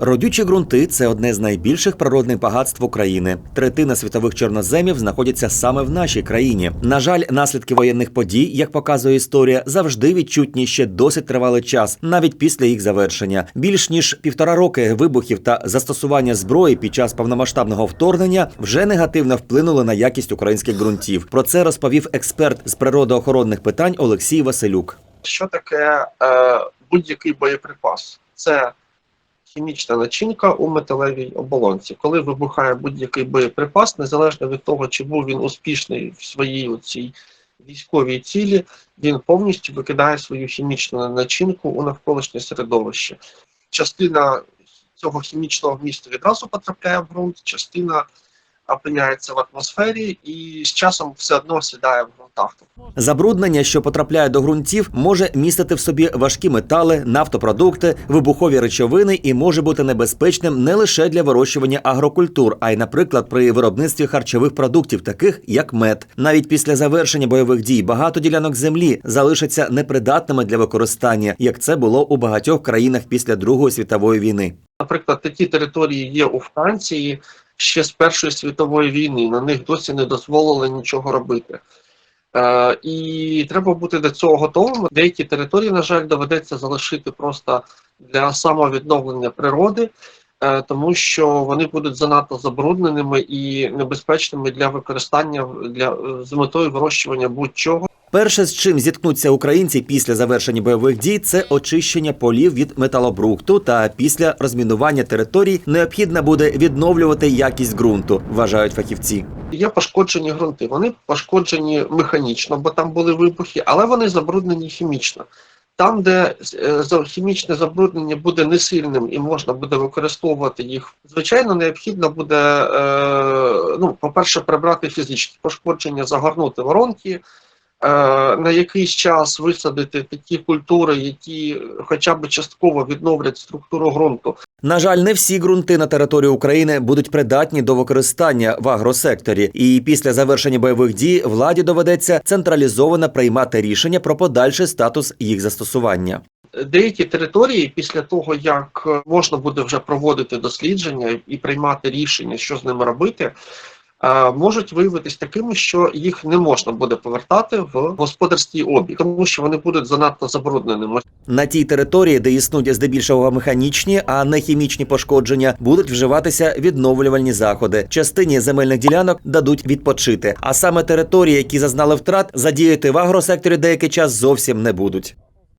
Родючі ґрунти це одне з найбільших природних багатств України. Третина світових чорноземів знаходяться саме в нашій країні. На жаль, наслідки воєнних подій, як показує історія, завжди відчутні ще досить тривалий час, навіть після їх завершення. Більш ніж півтора роки вибухів та застосування зброї під час повномасштабного вторгнення вже негативно вплинули на якість українських ґрунтів. Про це розповів експерт з природоохоронних питань Олексій Василюк. Що таке е, будь-який боєприпас? Це хімічна начинка у металевій оболонці. Коли вибухає будь-який боєприпас, незалежно від того, чи був він успішний в своїй цій військовій цілі, він повністю викидає свою хімічну начинку у навколишнє середовище. Частина цього хімічного вмісту відразу потрапляє в ґрунт, частина опиняється в атмосфері і з часом все одно сідає в ґрунтах. Забруднення, що потрапляє до ґрунтів, може містити в собі важкі метали, нафтопродукти, вибухові речовини і може бути небезпечним не лише для вирощування агрокультур, а й, наприклад, при виробництві харчових продуктів, таких як мед. Навіть після завершення бойових дій багато ділянок землі залишаться непридатними для використання, як це було у багатьох країнах після Другої світової війни. Наприклад, такі території є у Франції ще з Першої світової війни. На них досі не дозволили нічого робити. Е, і треба бути до цього готовими. Деякі території, на жаль, доведеться залишити просто для самовідновлення природи, е, тому що вони будуть занадто забрудненими і небезпечними для використання для з метою вирощування будь-чого. Перше, з чим зіткнуться українці після завершення бойових дій, це очищення полів від металобрухту. Та після розмінування територій необхідно буде відновлювати якість ґрунту, вважають фахівці. Є пошкоджені ґрунти. Вони пошкоджені механічно, бо там були вибухи, але вони забруднені хімічно. Там, де е, хімічне забруднення буде несильним і можна буде використовувати їх, звичайно, необхідно буде, е, ну, по-перше, прибрати фізичні пошкодження, загорнути воронки, на якийсь час висадити такі культури, які хоча б частково відновлять структуру ґрунту. На жаль, не всі ґрунти на території України будуть придатні до використання в агросекторі, і після завершення бойових дій владі доведеться централізовано приймати рішення про подальший статус їх застосування. деякі території, після того як е, можна буде вже проводити дослідження і приймати рішення, що з ними робити, е, можуть виявитись такими, що їх не можна буде повертати в господарський обіг, тому що вони будуть занадто забрудненими. На тій території, де існують здебільшого механічні, а не хімічні пошкодження, будуть вживатися відновлювальні заходи. Частині земельних ділянок дадуть відпочити. А саме території, які зазнали втрат, задіяти в агросекторі деякий час зовсім не будуть.